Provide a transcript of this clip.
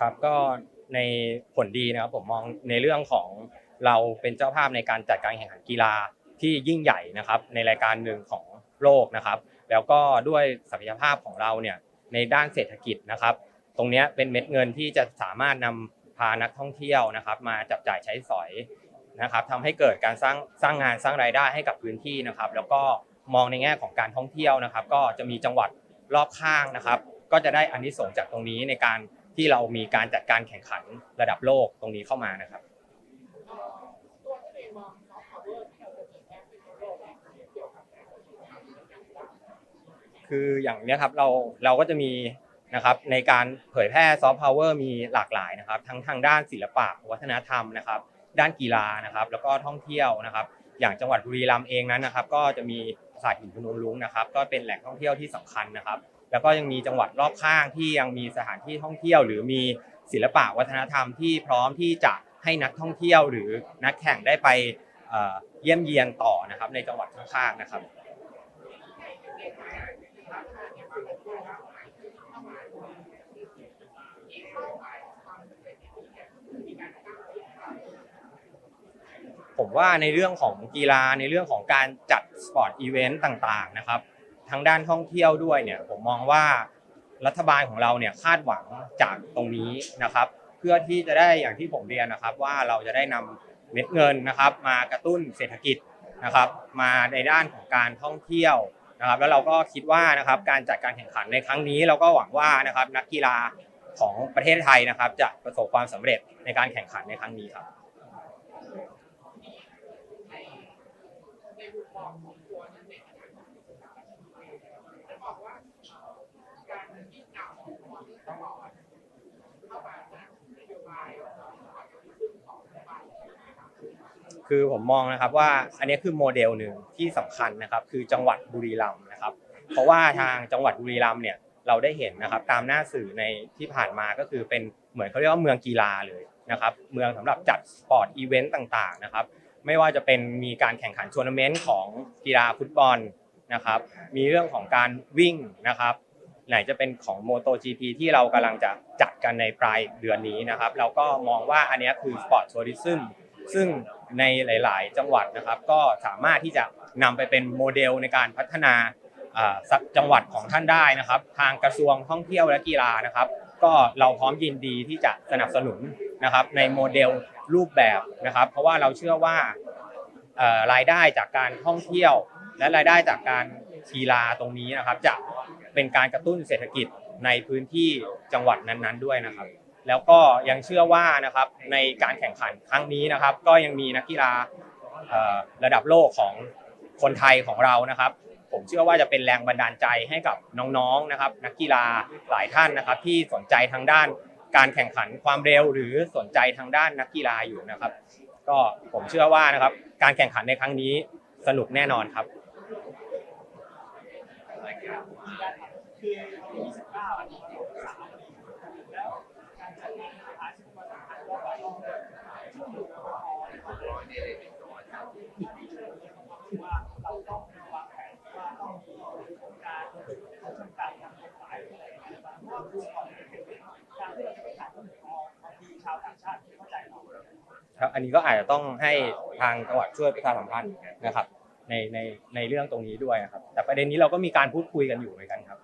ครับก็ในผลดีนะครับผมมองในเรื่องของเราเป็นเจ้าภาพในการจัดการแข่งขันกีฬาที่ยิ่งใหญ่นะครับ ในรายการหนึ่งของโลกนะครับ แล้วก็ด้วยศักยภาพของเราเนี่ยในด้านเศรษฐกิจนะครับ ตรงนี้เป็นเม็ดเงินที่จะสามารถนำพานักท่องเที่ยวนะครับ มาจับจ่ายใช้สอยนะครับทำให้เกิดการสร้างสร้างงานสร้างรายได้ให้กับพื้นที่นะครับ แล้วก็มองในแง่ของการท่องเที่ยวนะครับ ก็จะมีจังหวัดรอบข้างนะครับ ก็จะได้อานิสงส์จากตรงนี้ในการ ที่เรามีการจัดการแข่งขันระดับโลกตรงนี้เข้ามานะครับ คืออย่างนี้ครับเราเราก็จะมีนะครับในการเผยแพร่ซอฟต์พาวเวอร์มีหลากหลายนะครับ ทั้งทางด้านศิลปะวัฒนธรรมนะครับ ด้านกีฬานะครับ แล้วก็ท่องเที่ยวนะครับ อย่างจังหวัดบุรีรัมย์เองนั้นนะครับ ก็จะมีปราสาทหินพนมรุ้งนะครับ ก็เป็นแหล่งท่องเที่ยวที่สำคัญนะครับ แล้วก็ยังมีจังหวัดรอบข้างที่ยังมีสถานที่ท่องเที่ยว หรือมีศิลปะวัฒนธรรมที่พร้อมที่จะให้นักท่องเที่ยว หรือนักแข่งได้ไปเยี่ยมเยียนต่อนะครับในจังหวัดข้างๆนะครับผมว่าในเรื่องของกีฬาในเรื่องของการจัดสปอร์ตอีเวนต์ต่างๆนะครับ ทางด้านท่องเที่ยวด้วยเนี่ยผมมองว่ารัฐบาลของเราเนี่ยคาดหวังจากตรงนี้นะครับ เพื่อที่จะได้อย่างที่ผมเรียนนะครับ ว่าเราจะได้นำเม็ดเงินนะครับ มากระตุ้นเศรษฐกิจนะครับ มาในด้านของการท่องเที่ยวนะครับ แล้วเราก็คิดว่านะครับการจัดการแข่งขันในครั้งนี้ เราก็หวังว่านะครับนักกีฬาของประเทศไทยนะครับ จะประสบความสำเร็จในการแข่งขันในครั้งนี้ครับ คือผมมองนะครับว่าอันนี้คือโมเดลหนึ่งที่สำคัญนะครับ คือจังหวัดบุรีรัมย์นะครับ เพราะว่าทางจังหวัดบุรีรัมย์เนี่ยเราได้เห็นนะครับตามหน้าสื่อในที่ผ่านมาก็คือเป็นเหมือนเขาเรียกว่าเมืองกีฬาเลยนะครับ เมืองสำหรับจัดสปอร์ตอีเวนต์ต่างๆนะครับ ไม่ว่าจะเป็นมีการแข่งขันทัวร์นาเมนต์ของกีฬาฟุตบอลนะครับ มีเรื่องของการวิ่งนะครับ ไหนจะเป็นของ MotoGP ที่เรากำลังจะจัดกันในปลายเดือนนี้นะครับ เราก็มองว่าอันนี้คือสปอร์ตทัวริซึมซึ่ง ในหลาย ๆ จังหวัดนะครับก็สามารถที่จะนำไปเป็นโมเดลในการพัฒนาจังหวัดของท่านได้นะครับ ทางกระทรวงท่องเที่ยวและกีฬานะครับ ก็เราพร้อมยินดีที่จะสนับสนุนนะครับในโมเดลรูปแบบนะครับ เพราะว่าเราเชื่อว่ารายได้จากการท่องเที่ยว และรายได้จากการกีฬาตรงนี้นะครับ จะเป็นการกระตุ้นเศรษฐกิจในพื้นที่จังหวัดนั้น ๆ ด้วยนะครับ แล้วก็ยังเชื่อว่านะครับในการแข่งขันครั้งนี้นะครับ ก็ยังมีนักกีฬาระดับโลกของคนไทยของเรานะครับ ผมเชื่อว่าจะเป็นแรงบันดาลใจให้กับน้องๆนะครับ นักกีฬาหลายท่านนะครับ ที่สนใจทางด้านการแข่งขันความเร็วหรือสนใจทางด้านนักกีฬาอยู่นะครับ ก็ผมเชื่อว่านะครับ การแข่งขันในครั้งนี้สนุกแน่นอนครับคือ29อันนี้สามแล้วการจัดงานหาชิ้นวันสำคัญก็ไปช่วงอยู่กับพอว่าเราต้องวางแผนว่าต้องมีการจำกัดการกฎหมายอะไรอย่างเงี้ยเพราะว่าคือก่อนการที่เราจะไปขายต้นทองบางทีชาวต่างชาติไม่เข้าใจเรา ครับ อันนี้ก็อาจจะต้องให้ทางจังหวัดช่วยประชาสัมพันธ์นะครับในในในเรื่องตรงนี้ด้วยนะครับ แต่ประเด็นนี้เราก็มีการพูดคุยกันอยู่เหมือนกันครับ